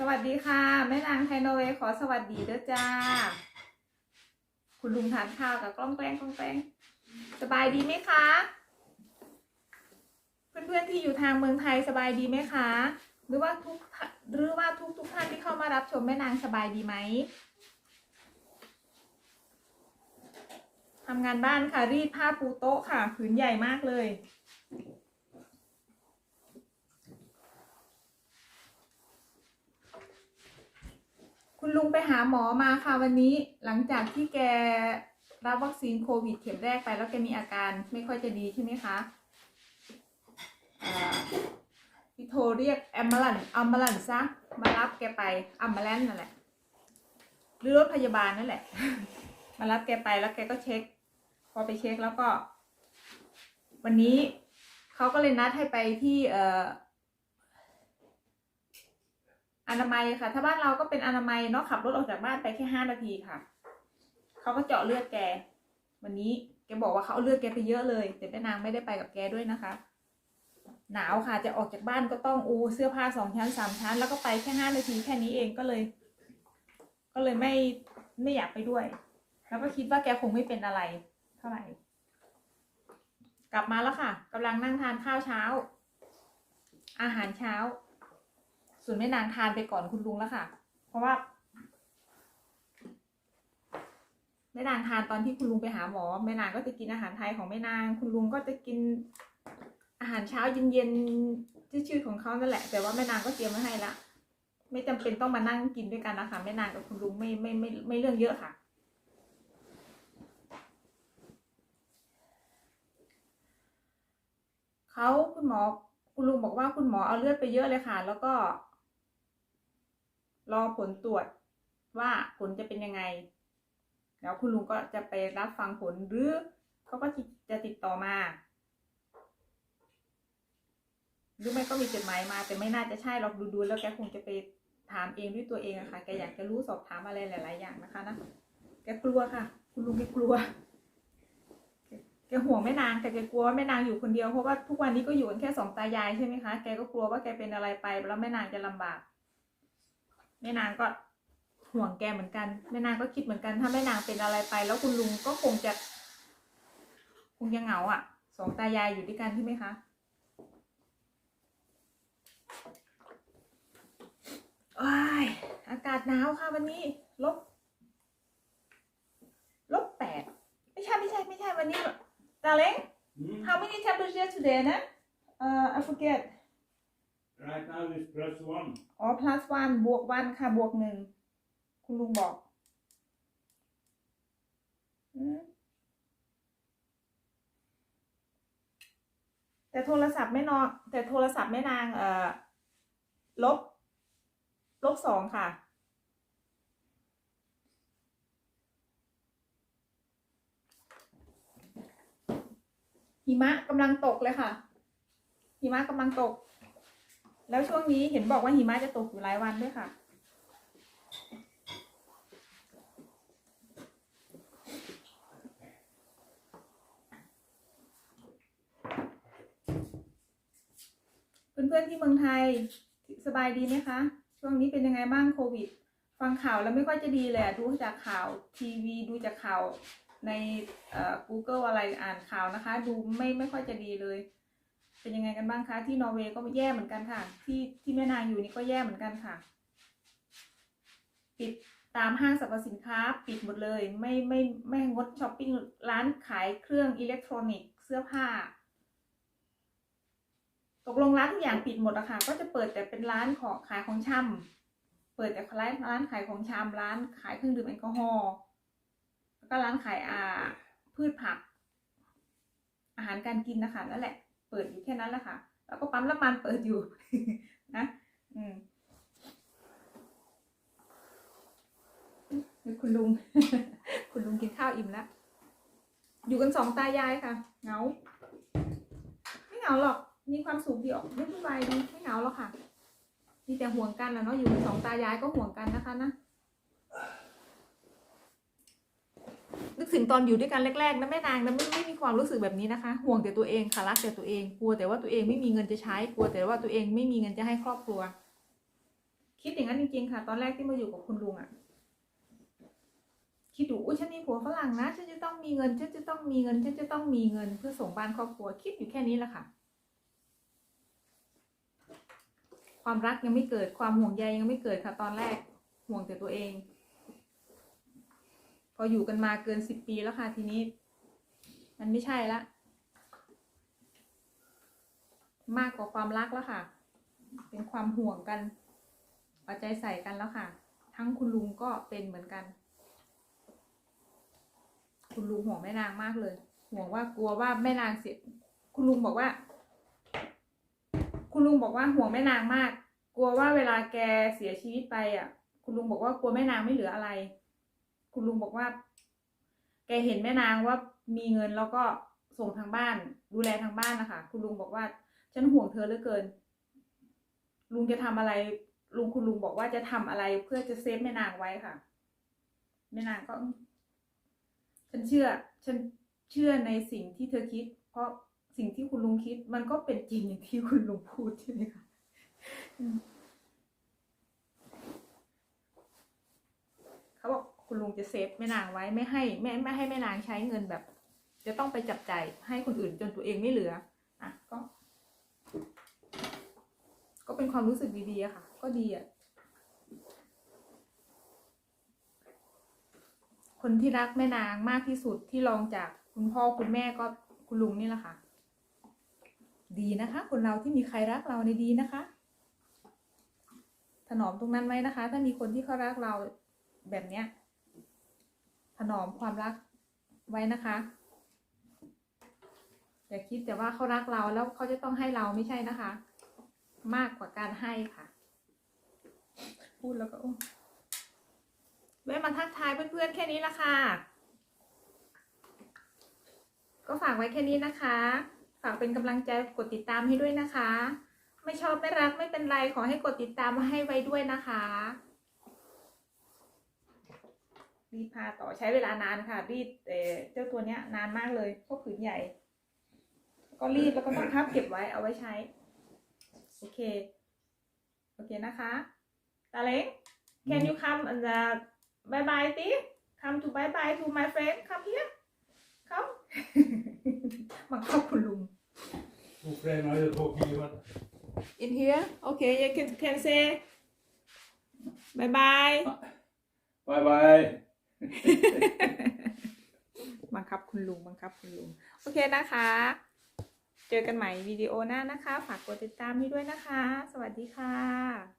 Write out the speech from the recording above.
สวัสดีค่ะ แม่นางไทยโนเวขอสวัสดีด้วยจ้า คุณลุงทานข้าวกับกล้องแกล้งกล้องแกล้งสบายดีไหมคะ เพื่อนๆที่อยู่ทางเมืองไทยสบายดีไหมคะ หรือว่าทุกหรือว่าทุกทุกท่านที่เข้ามารับชมแม่นางสบายดีไหมทำงานบ้านค่ะรีดผ้าปูโต๊ะค่ะผืนใหญ่มากเลย คุณลุงไปหาหมอมาค่ะวันนี้หลังจากที่แกรับวัคซีนโควิดเข็มแรกไปแล้วแกมีอาการไม่ค่อยจะดีใช่ไหมคะพี่โทรเรียกแอมบูลันอัมบูลันซะมารับแกไปอัมบูลันนั่นแหละหรือรถพยาบาลนั่นแหละ มารับแกไปแล้วแกก็เช็ค พอไปเช็คแล้วก็ วันนี้เขาก็เลยนัดให้ไปที่เอ่อ อนามัยค่ะ ถ้าบ้านเราก็เป็นอนามัยเนาะขับรถออกจากบ้านไปแค่ห้านาทีค่ะ เขาก็เจาะเลือดแก วันนี้แกบอกว่าเขาเอาเลือดแกไปเยอะเลย แต่แม่นางไม่ได้ไปกับแกด้วยนะคะ หนาวค่ะจะออกจากบ้านก็ต้องอูเสื้อผ้าสองชั้นสามชั้น แล้วก็ไปแค่ห้านาทีแค่นี้เองก็เลย ก็เลยไม่ไม่อยากไปด้วย แล้วก็คิดว่าแกคงไม่เป็นอะไรเท่าไหร่ กลับมาแล้วค่ะกำลังนั่งทานข้าวเช้า อาหารเช้า ส่วนแม่นางทานไปก่อนคุณลุงแล้วค่ะ เพราะว่าแม่นางทานตอนที่คุณลุงไปหาหมอแม่นางก็จะกินอาหารไทยของแม่นาง คุณลุงก็จะกินอาหารเช้าเย็นๆชื่อๆของเขานั่นแหละ แต่ว่าแม่นางก็เตรียมไว้ให้ละไม่จำเป็นต้องมานั่งกินด้วยกันนะคะแม่นางกับคุณลุงไม่ไม่ไม่ไม่เรื่องเยอะค่ะ เขาคุณหมอคุณลุงบอกว่าคุณหมอเอาเลือดไปเยอะเลยค่ะ แล้วก็ รอผลตรวจว่าผลจะเป็นยังไง แล้วคุณลุงก็จะไปรับฟังผลหรือเขาก็จะติดต่อมา หรือไม่ก็มีจดหมายมา แต่ไม่น่าจะใช่หรอกดูๆแล้วแกคงจะไปถามเองด้วยตัวเองอะค่ะแกอยากจะรู้สอบถามอะไรหลาย ๆ อย่างนะคะนะแกกลัวค่ะ คุณลุงแกกลัวแกห่วงแม่นางแต่แกกลัวว่าแม่นางอยู่คนเดียวเพราะว่าทุกวันนี้ก็อยู่กันแค่สองตายายใช่ไหมคะแกก็กลัวว่าแกเป็นอะไรไปแล้วแม่นางจะลำบาก แม่นางก็ห่วงแกเหมือนกันแม่นางก็คิดเหมือนกัน ถ้าแม่นางเป็นอะไรไป แล้วคุณลุงก็คงจะคงจะเหงาอะสองตายายอยู่ด้วยกันใช่ไหมคะอ้ายอากาศหนาวค่ะวันนี้ลบลบแปดไม่ใช่ไม่ใช่ไม่ใช่วันนี้ darling Hmm? how many temperature today นะเอ่อ I forget Right now is plus one. อ๋อ plus one บวก one ค่ะ บวกหนึ่ง คุณลุงบอกแต่โทรศัพท์ไม่นอนแต่โทรศัพท์ไม่นางเอ่อลบ ลบสองค่ะ หิมะกำลังตกเลยค่ะ หิมะกำลังตก แล้วช่วงนี้เห็นบอกว่าหิมะจะตกอยู่หลายวันด้วยค่ะ เพื่อนๆที่เมืองไทยสบายดีไหมคะ ช่วงนี้เป็นยังไงบ้างโควิด ฟังข่าวแล้วไม่ค่อยจะดีเลยดูจากข่าวทีวีดูจากข่าวในเอ่อ Google อะไรอ่านข่าวนะคะ ดูไม่ไม่ค่อยจะดีเลย เป็นยังไงกันบ้างคะ ที่นอร์เวย์ก็แย่เหมือนกันค่ะ ที่ที่แม่นางอยู่นี่ก็แย่เหมือนกันค่ะ ปิดตามห้างสรรพสินค้าปิดหมดเลย ไม่ไม่ไม่งดช้อปปิ้งร้านขายเครื่องอิเล็กทรอนิกส์เสื้อผ้าตกลงร้านทุกอย่างปิดหมดอะค่ะ ก็จะเปิดแต่เป็นร้านของขายของชำเปิดแต่ร้านร้านขายของชำร้านขายเครื่องดื่มแอลกอฮอล์แล้วก็ร้านขายอาพืชผัก อาหารการกินนะคะนั่นแหละ เปิดอยู่แค่นั้นแหละค่ะ แล้วก็ปั๊มน้ำมันเปิดอยู่นะอืมนี่คุณลุง คุณลุงกินข้าวอิ่มแล้ว อยู่กันสองตายายค่ะ เหงา ไม่เหงาหรอก มีความสุขดีออกไม่สบายดี ไม่เหงาหรอกค่ะ มีแต่ห่วงกันแหล้วเนาะ อยู่กันสองตายายก็ห่วงกันนะคะนะ นึก ถึงตอนอยู่ด้วยกันแรกๆนะแม่นางนะไม่ไม่มีความรู้สึกแบบนี้นะคะ ห่วงแต่ตัวเองค่ะรักแต่ตัวเองกลัวแต่ว่าตัวเองไม่มีเงินจะใช้กลัวแต่ว่าตัวเองไม่มีเงินจะให้ครอบครัว คิดอย่างนั้นจริงๆ ค่ะ ตอนแรกที่มาอยู่กับคุณลุงอะคิดดูอุ้ยฉันมีผัวฝรั่งนะฉันจะต้องมีเงินฉันจะต้องมีเงินฉันจะต้องมีเงินเพื่อส่งบ้านครอบครัว คิดอยู่แค่นี้แหละค่ะ ความรักยังไม่เกิดความห่วงใยยังไม่เกิดค่ะ ตอนแรกห่วงแต่ตัวเอง พออยู่กันมาเกินสิบปีแล้วค่ะทีนี้ มันไม่ใช่ละ มากกว่าความรักแล้วค่ะ เป็นความห่วงกันเอาใจใส่กันแล้วค่ะ ทั้งคุณลุงก็เป็นเหมือนกัน คุณลุงห่วงแม่นางมากเลย ห่วงว่ากลัวว่าแม่นางเสียคุณลุงบอกว่า คุณลุงบอกว่าห่วงแม่นางมาก กลัวว่าเวลาแกเสียชีวิตไปอะ คุณลุงบอกว่ากลัวแม่นางไม่เหลืออะไร คุณลุงบอกว่า แกเห็นแม่นางว่ามีเงินแล้วก็ส่งทางบ้าน ดูแลทางบ้านนะคะคุณลุงบอกว่า ฉันห่วงเธอเหลือเกิน ลุงจะทำอะไร ลุงคุณลุงบอกว่าจะทำอะไรเพื่อจะเซฟแม่นางไว้ค่ะ แม่นางก็ ฉันเชื่อ ฉันเชื่อในสิ่งที่เธอคิด เพราะสิ่งที่คุณลุงคิด มันก็เป็นจริงอย่างที่คุณลุงพูดใช่ไหมคะอืมเขาบอกคุณ ลุงจะเซฟแม่นางไว้ไม่ให้ไม่ไม่ให้แม่นางใช้เงินแบบ จะต้องไปจับจ่ายให้คนอื่นจนตัวเองไม่เหลืออะก็ ก็เป็นความรู้สึกดีๆอะค่ะ ก็ดีอะคนที่รักแม่นางมากที่สุดที่รองจากคุณพ่อคุณแม่ก็คุณลุงนี่แหละค่ะ ดีนะคะ คนเราที่มีใครรักเราในดีนะคะ ถนอมตรงนั้นไว้นะคะ ถ้ามีคนที่เขารักเราแบบเนี้ย ถนอมความรักไว้นะคะ อย่าคิดแต่ว่าเขารักเราแล้วเขาจะต้องให้เราไม่ใช่นะคะ มากกว่าการให้ค่ะ พูดแล้วก็โอ้แวะมาทักทายเพื่อนๆแค่นี้ละค่ะ ก็ฝากไว้แค่นี้นะคะ ฝากเป็นกำลังใจกดติดตามให้ด้วยนะคะ ไม่ชอบไม่รักไม่เป็นไรขอให้กดติดตามมาให้ไว้ด้วยนะคะ รีดผ้าต่อใช้เวลานานค่ะ รีดเอ่อเจ้าตัวเนี้ย นานมากเลยเพราะผืนใหญ่ ก็รีดแล้วก็ต้องพับเก็บไว้เอาไว้ใช้ โอเค โอเคนะคะตาเล้ง can you come and uh, bye bye ติ come to bye bye to my friend come here come มาเข้าคุณลุง Who friend are you talking about? in here okay you can can say bye bye Bye bye. บังคับคุณลุงบังคับคุณลุง โอเคนะคะ เจอกันใหม่วิดีโอหน้านะคะ ฝากกดติดตามให้ด้วยนะคะ สวัสดีค่ะ